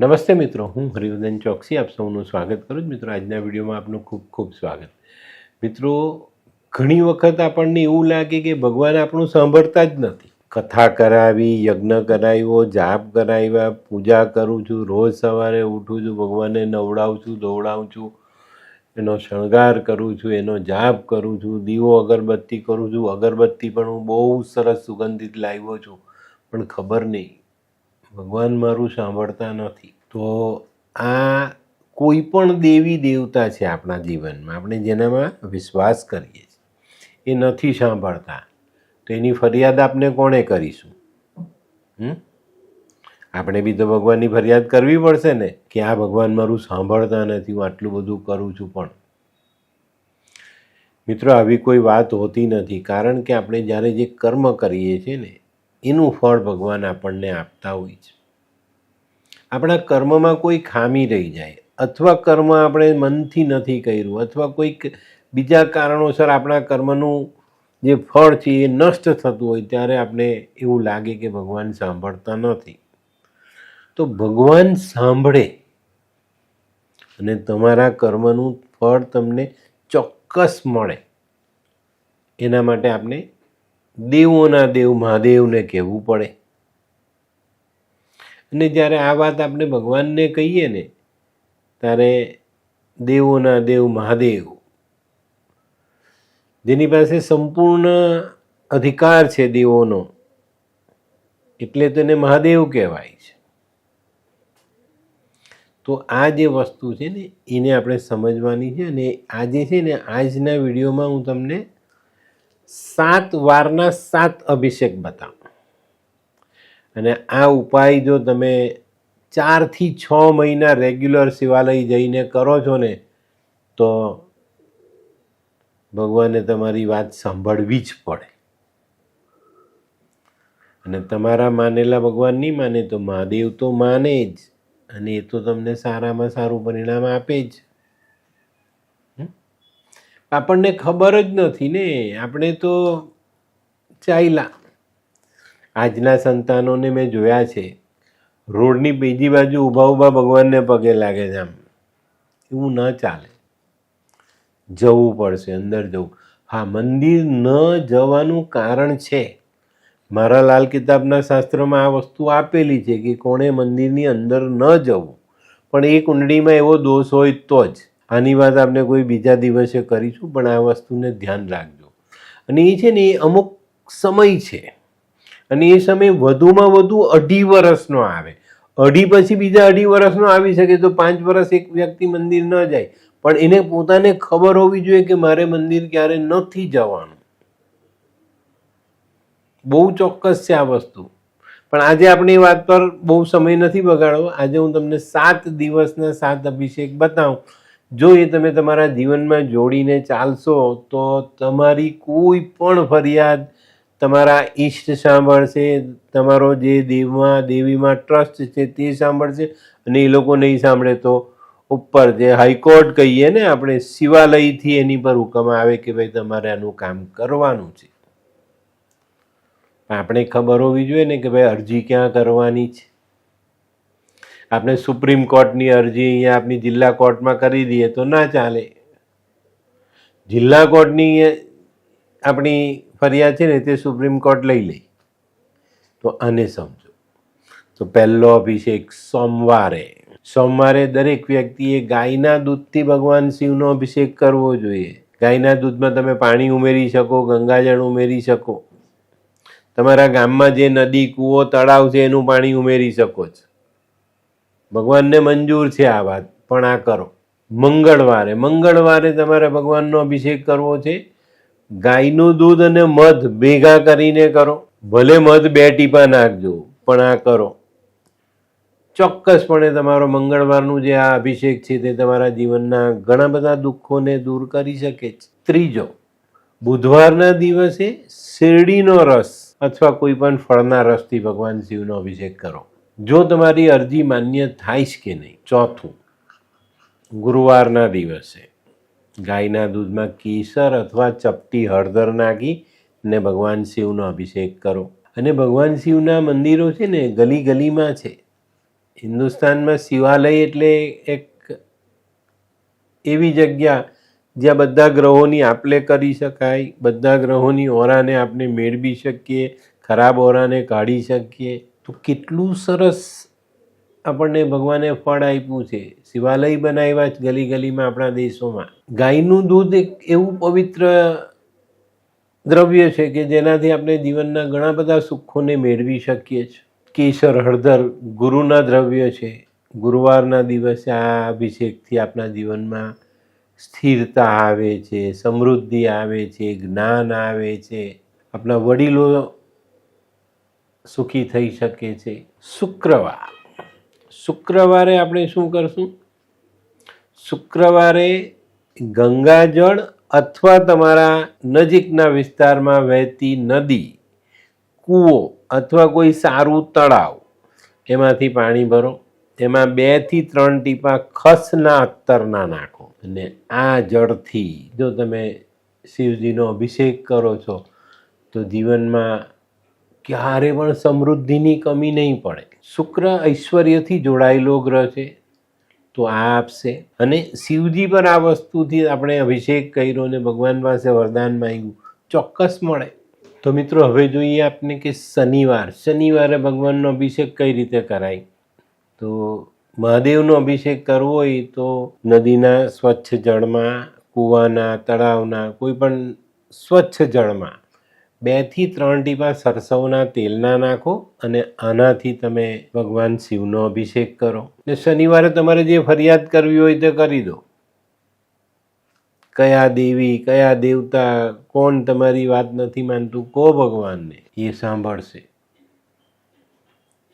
નમસ્તે મિત્રો, હું હરિવર્ધન ચોકસી, આપ સૌનું સ્વાગત કરું છું. મિત્રો, આજના વિડીયોમાં આપનું ખૂબ ખૂબ સ્વાગત. મિત્રો, ઘણી વખત આપણને એવું લાગે કે ભગવાન આપણું સાંભળતા જ નથી. કથા કરાવી, યજ્ઞ કરાવ્યો, જાપ કરાવ્યા, પૂજા કરું છું, રોજ સવારે ઉઠું છું, ભગવાનને નવડાવું છું દોવડાવું છું, એનો શણગાર કરું છું, એનો જાપ કરું છું, દીવો અગરબત્તી કરું છું. અગરબત્તી પણ હું બહુ સરસ સુગંધિત લાવ્યો છું, પણ ખબર નહીં. ભગવાન મારું સાંભળતા નથી. તો આ કોઈ પણ દેવી દેવતા છે આપણા જીવનમાં, આપણે જેનામાં વિશ્વાસ કરીએ છીએ, એ નથી સાંભળતા. તો એની ફરિયાદ આપણે કોણે કરીશું? આપણે બી તો ભગવાનની ફરિયાદ કરવી પડશે ને, કે આ ભગવાન મારું સાંભળતા નથી, હું આટલું બધું કરું છું પણ. મિત્રો, આવી કોઈ વાત હોતી નથી, કારણ કે આપણે જ્યારે જે કર્મ કરીએ છીએ ને એનું ફળ ભગવાન આપણને આપતા હોય છે. આપણા કર્મમાં કોઈ ખામી રહી જાય અથવા કર્મ આપણે મનથી નથી કર્યું અથવા કોઈક બીજા કારણોસર આપણા કર્મનું જે ફળ છે એ નષ્ટ થતું હોય ત્યારે આપણે એવું લાગે કે ભગવાન સાંભળતા નથી. તો ભગવાન સાંભળે અને તમારા કર્મનું ફળ તમને ચોક્કસ મળે. એના માટે આપણે દેવોના દેવ મહાદેવને કહેવું પડે. અને જ્યારે આ વાત આપણે ભગવાનને કહીએ ને, ત્યારે દેવોના દેવ મહાદેવ, જેની પાસે સંપૂર્ણ અધિકાર છે દેવોનો, એટલે તેને મહાદેવ કહેવાય છે. તો આ જે વસ્તુ છે ને, એને આપણે સમજવાની છે અને આજે છે ને, આજના વિડીયોમાં હું તમને સાત વારના સાત અભિષેક બતાવો. અને આ ઉપાય જો તમે ચારથી છ મહિના રેગ્યુલર શિવાલય જઈને કરો છો ને, તો ભગવાને તમારી વાત સાંભળવી જ પડે. અને તમારા માનેલા ભગવાન નહીં માને, તો મહાદેવ તો માને જ. અને એ તો તમને સારામાં સારું પરિણામ આપે જ? આપણને ખબર જ નથી ને. આપણે તો ચાલ્યા આજના સંતાનોને મેં જોયા છે. રોડની બીજી બાજુ ઊભા ઊભા ભગવાનને પગે લાગે છે આમ. એવું ન ચાલે. જવું પડશે, અંદર જવું. હા, મંદિર ન જવાનું કારણ છે. મારા લાલ કિતાબના શાસ્ત્રમાં આ વસ્તુ આપેલી છે કે કોણે મંદિરની અંદર ન જવું. પણ એ કુંડળીમાં એવો દોષ હોય તો જ. આની વાત આપણે કોઈ બીજા દિવસે કરીશું, પણ આ વસ્તુને ધ્યાન રાખજો. અને એ છે ને, એ અમુક સમય છે. અને એ સમય વધુમાં વધુ અઢી વર્ષનો આવે. અઢી પછી બીજા અઢી વર્ષનો આવી શકે તો પાંચ વર્ષ એક વ્યક્તિ મંદિર ન જાય. પણ એને પોતાને ખબર હોવી જોઈએ કે મારે મંદિર ક્યારે નથી જવાનું. બહુ ચોક્કસ છે આ વસ્તુ. પણ આજે આપણે એ વાત પર બહુ સમય નથી બગાડવો. આજે હું તમને સાત દિવસના સાત અભિષેક બતાવું. જો એ તમે તમારા જીવનમાં જોડીને ચાલશો, તો તમારી કોઈ પણ ફરિયાદ તમારા ઈષ્ટ સાંભળશે, તમારો જે દેવમાં દેવીમાં ટ્રસ્ટ છે તે સાંભળશે અને એ લોકો નહીં સાંભળે તો ઉપર જે હાઈકોર્ટ કહીએ ને આપણે, શિવાલયથી એની પર હુકમ આવે કે ભાઈ તમારે આનું કામ કરવાનું છે. આપણે ખબર હોવી જોઈએ ને કે ભાઈ અરજી ક્યાં કરવાની છે? આપણે સુપ્રીમ કોર્ટની અરજી અહીંયા આપણી જિલ્લા કોર્ટમાં કરી દઈએ તો ના ચાલે. જિલ્લા કોર્ટની આપણી ફરિયાદ છે ને તે સુપ્રીમ કોર્ટ લઈ લે. તો આને સમજો. તો પહેલો અભિષેક સોમવારે. સોમવારે દરેક વ્યક્તિએ ગાયના દૂધથી ભગવાન શિવનો અભિષેક કરવો જોઈએ. ગાયના દૂધમાં તમે પાણી ઉમેરી શકો, ગંગાજળ ઉમેરી શકો. તમારા ગામમાં જે નદી, કૂવો, તળાવ છે એનું પાણી ઉમેરી શકો છો. ભગવાનને મંજૂર છે આ વાત, પણ આ કરો. મંગળવારે મંગળવારે તમારે ભગવાનનો અભિષેક કરવો છે. ગાયનું દૂધ અને મધ ભેગા કરીને કરો. ભલે મધ બે ટીપા નાખજો, પણ આ કરો. ચોક્કસપણે તમારો મંગળવારનું જે આ અભિષેક છે તે તમારા જીવનના ઘણા બધા દુઃખોને દૂર કરી શકે છે. ત્રીજો, બુધવારના દિવસે શેરડીનો રસ અથવા કોઈ પણ ફળના રસથી ભગવાન શિવનો અભિષેક કરો. જો તમારી અરજી માન્ય થાય છે કે નહીં, ચોથું, ગુરુવારના દિવસે ગાયના દૂધમાં કેસર અથવા ચપટી હળદર નાખી ને ભગવાન શિવનો અભિષેક કરો. અને ભગવાન શિવના મંદિરો છે ને ગલી ગલીમાં છે. હિન્દુસ્તાનમાં શિવાલય એટલે એક એવી જગ્યા જ્યાં બધા ગ્રહોની આપલે કરી શકાય, બધા ગ્રહોની ઓરાને આપણે મેળવી શકીએ, ખરાબ ઓરાને કાઢી શકીએ. તો કેટલું સરસ આપણને ભગવાને ફળ આપ્યું છે. શિવાલય બનાવ્યા છે ગલી ગલીમાં આપણા દેશોમાં. ગાયનું દૂધ એક એવું પવિત્ર દ્રવ્ય છે કે જેનાથી આપણે જીવનના ઘણા બધા સુખોને મેળવી શકીએ છીએ. કેસર, હળદર ગુરુના દ્રવ્ય છે. ગુરુવારના દિવસે આ અભિષેકથી આપણા જીવનમાં સ્થિરતા આવે છે, સમૃદ્ધિ આવે છે, જ્ઞાન આવે છે. આપણા વડીલો સુખી થઈ શકે છે. શુક્રવાર. શુક્રવારે આપણે શું કરશું? શુક્રવારે ગંગાજળ અથવા તમારા નજીકના વિસ્તારમાં વહેતી નદી, કૂવો અથવા કોઈ સારું તળાવ, એમાંથી પાણી ભરો. એમાં બેથી ત્રણ ટીપા ખસના અત્તરના નાખો. અને આ જળથી જો તમે શિવજીનો અભિષેક કરો છો, તો જીવનમાં ક્યારે પણ સમૃદ્ધિની કમી નહીં પડે. શુક્ર ઐશ્વર્યથી જોડાયેલો ગ્રહ છે, તો આ આપશે. અને શિવજી પર આ વસ્તુથી આપણે અભિષેક કર્યો ને ભગવાન પાસે વરદાન માંગ્યું, ચોક્કસ મળે. તો મિત્રો, હવે જોઈએ આપને કે શનિવાર. શનિવારે ભગવાનનો અભિષેક કઈ રીતે કરાય? તો મહાદેવનો અભિષેક કરવો હોય તો નદીના સ્વચ્છ જળમાં, કૂવાના, તળાવના, કોઈ પણ સ્વચ્છ જળમાં બેથી ત્રણ ટીપા સરસવના તેલના નાખો અને આનાથી તમે ભગવાન શિવનો અભિષેક કરો. ને શનિવારે તમારે જે ફરિયાદ કરવી હોય તે કરી દો. કયા દેવી, કયા દેવતા, કોણ તમારી વાત નથી માનતું કો ભગવાનને, એ સાંભળશે.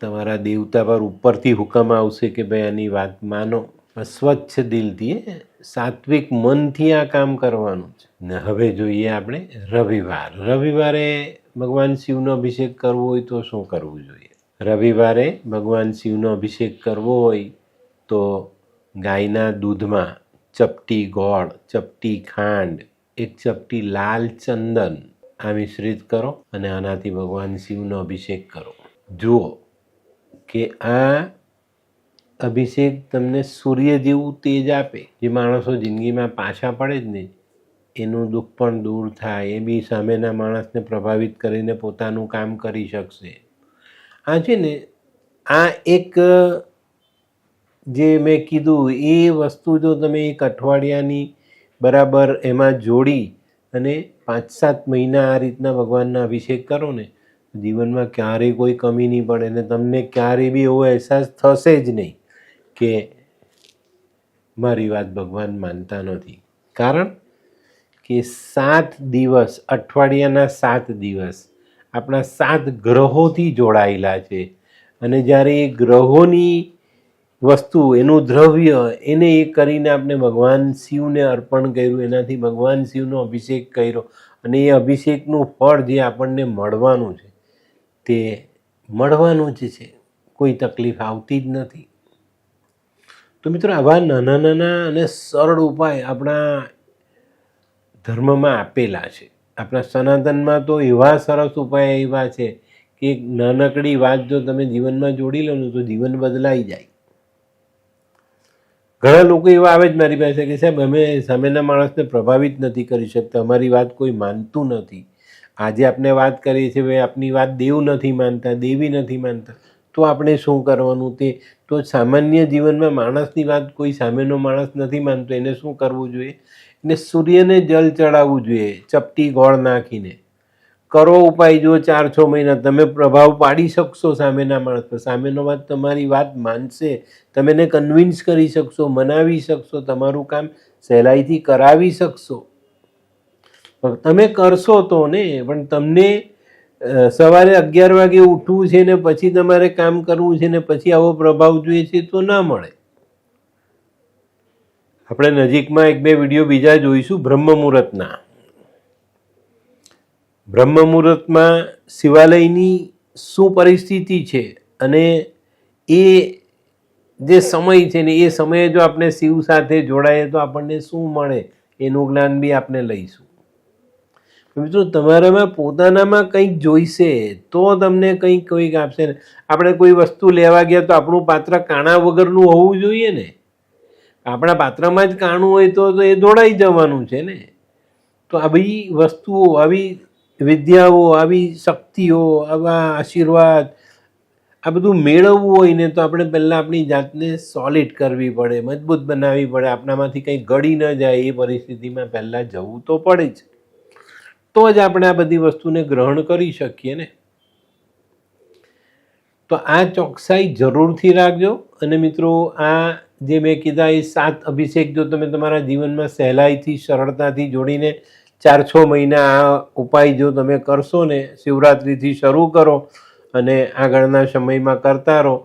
તમારા દેવતા પર ઉપરથી હુકમ આવશે કે ભાઈ આની વાત માનો. સ્વચ્છ દિલથી સાત્વિક મનથી આ કામ કરવાનું છે. ને હવે જોઈએ આપણે રવિવાર. રવિવારે ભગવાન શિવનો અભિષેક કરવો હોય તો શું કરવું જોઈએ? રવિવારે ભગવાન શિવનો અભિષેક કરવો હોય તો ગાયના દૂધમાં ચપટી ગોળ, ચપટી ખાંડ, એક ચપટી લાલ ચંદન આ મિશ્રિત કરો અને આનાથી ભગવાન શિવનો અભિષેક કરો. જુઓ કે આ અભિષેક તમને સૂર્ય જેવું તેજ આપે, જે માણસો જિંદગીમાં પાછા પડે જ ને એનું દુઃખ પણ દૂર થાય, એ બી સામેના માણસને પ્રભાવિત કરીને પોતાનું કામ કરી શકશે. આ છે ને, આ એક, જે મેં કીધું, એ વસ્તુ જો તમે એક અઠવાડિયાની બરાબર એમાં જોડી અને પાંચ સાત મહિના આ રીતના ભગવાનના અભિષેક કરો ને જીવનમાં ક્યારેય કોઈ કમી નહીં પડે ને તમને ક્યારેય બી એવો અહેસાસ થશે જ નહીં. કે મારી વાત ભગવાન માનતા નથી. કારણ કે સાત દિવસ, અઠવાડિયાના સાત દિવસ આપણા સાત ગ્રહોથી જોડાયેલા છે. અને જ્યારે એ ગ્રહોની વસ્તુ, એનું દ્રવ્ય, એને એ કરીને આપણે ભગવાન શિવને અર્પણ કર્યું, એનાથી ભગવાન શિવનો અભિષેક કર્યો અને એ અભિષેકનું ફળ જે આપણને મળવાનું છે, તે મળવાનું જ છે. કોઈ તકલીફ આવતી જ નથી. તો મિત્રો, આવા નાના નાના અને સરળ ઉપાય આપણા ધર્મમાં આપેલા છે. આપણા સનાતનમાં તો એવા સરસ ઉપાય એવા છે કે નાનકડી વાત જો તમે જીવનમાં જોડી લો ને તો જીવન બદલાઈ જાય. ઘણા લોકો એવા આવે જ મારી પાસે કે, સાહેબ, અમે સામેના માણસને પ્રભાવિત નથી કરી શકતા. અમારી વાત કોઈ માનતું નથી. આજે આપણે વાત કરીએ છીએ આપની વાત દેવ નથી માનતા, દેવી નથી માનતા. તો આપણે શું કરવાનું તે? તો સામાન્ય જીવનમાં માણસની વાત કોઈ સામેનો માણસ નથી માનતો, એને શું કરવું જોઈએ? એને સૂર્યને જલ ચડાવવું જોઈએ, ચપટી ગોળ નાખીને. કરો ઉપાય જો ચાર છ મહિના, તમે પ્રભાવ પાડી શકશો સામેના માણસ પર. સામેનો વાત તમારી વાત માનશે, તમે એને કન્વિન્સ કરી શકશો, મનાવી શકશો, તમારું કામ સહેલાઈથી કરાવી શકશો. તમે કરશો તો ને, પણ તમને સવારે અગિયાર વાગે ઉઠવું છે ને પછી તમારે કામ કરવું છે ને પછી આવો પ્રભાવ જોઈએ છે તો ના મળે. આપણે નજીકમાં એક બે વીડિયો બીજા જોઈશું બ્રહ્મ મુહૂર્તના બ્રહ્મ મુહૂર્તમાં શિવાલયની શું પરિસ્થિતિ છે અને એ જે સમય છે ને એ સમયે જો આપણે શિવ સાથે જોડાઈએ તો આપણને શું મળે એનું જ્ઞાન બી આપણે લઈશું. મિત્રો, તમારામાં પોતાનામાં કંઈક જોઈશે, તો તમને કંઈક કંઈક આપશે ને. આપણે કોઈ વસ્તુ લેવા ગયા તો આપણું પાત્ર કાણા વગરનું હોવું જોઈએ ને. આપણા પાત્રમાં જ કાણું હોય તો એ દોડાઈ જવાનું છે ને. તો આવી વસ્તુઓ, આવી વિદ્યાઓ, આવી શક્તિઓ, આવા આશીર્વાદ, આ બધું મેળવવું હોય ને તો આપણે પહેલાં આપણી જાતને સોલિડ કરવી પડે, મજબૂત બનાવવી પડે. આપણામાંથી કંઈ ગળી ન જાય એ પરિસ્થિતિમાં પહેલાં જવું તો પડે જ. તો જ આપણે આ બધી વસ્તુને ગ્રહણ કરી શકીએ ને? તો આ ચોકસાઈ જરૂરથી રાખજો. અને મિત્રો, આ જે મેં કીધા એ સાત અભિષેક જો તમે તમારા જીવનમાં સહેલાઈથી, સરળતાથી જોડીને ચાર છ મહિના આ ઉપાય જો તમે કરશો ને, શિવરાત્રિથી શરૂ કરો અને આગળના સમયમાં કરતા રહો,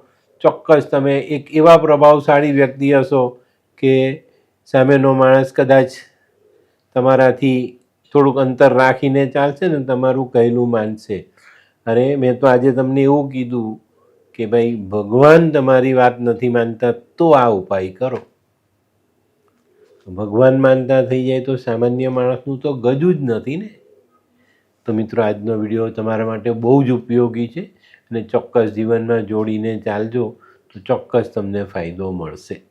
ચોક્કસ તમે એક એવા પ્રભાવશાળી વ્યક્તિ હશો કે સામેનો માણસ કદાચ તમારાથી થોડુંક અંતર રાખીને ચાલશે ને તમારું કહેલું માનશે. અરે, મેં તો આજે તમને એવું કીધું કે ભાઈ, ભગવાન તમારી વાત નથી માનતા તો આ ઉપાય કરો. ભગવાન માનતા થઈ જાય તો સામાન્ય માણસનું તો ગજું જ નથી ને. તો મિત્રો, આજનો વીડિયો તમારા માટે બહુ જ ઉપયોગી છે અને ચોક્કસ જીવનમાં જોડીને ચાલજો તો ચોક્કસ તમને ફાયદો મળશે.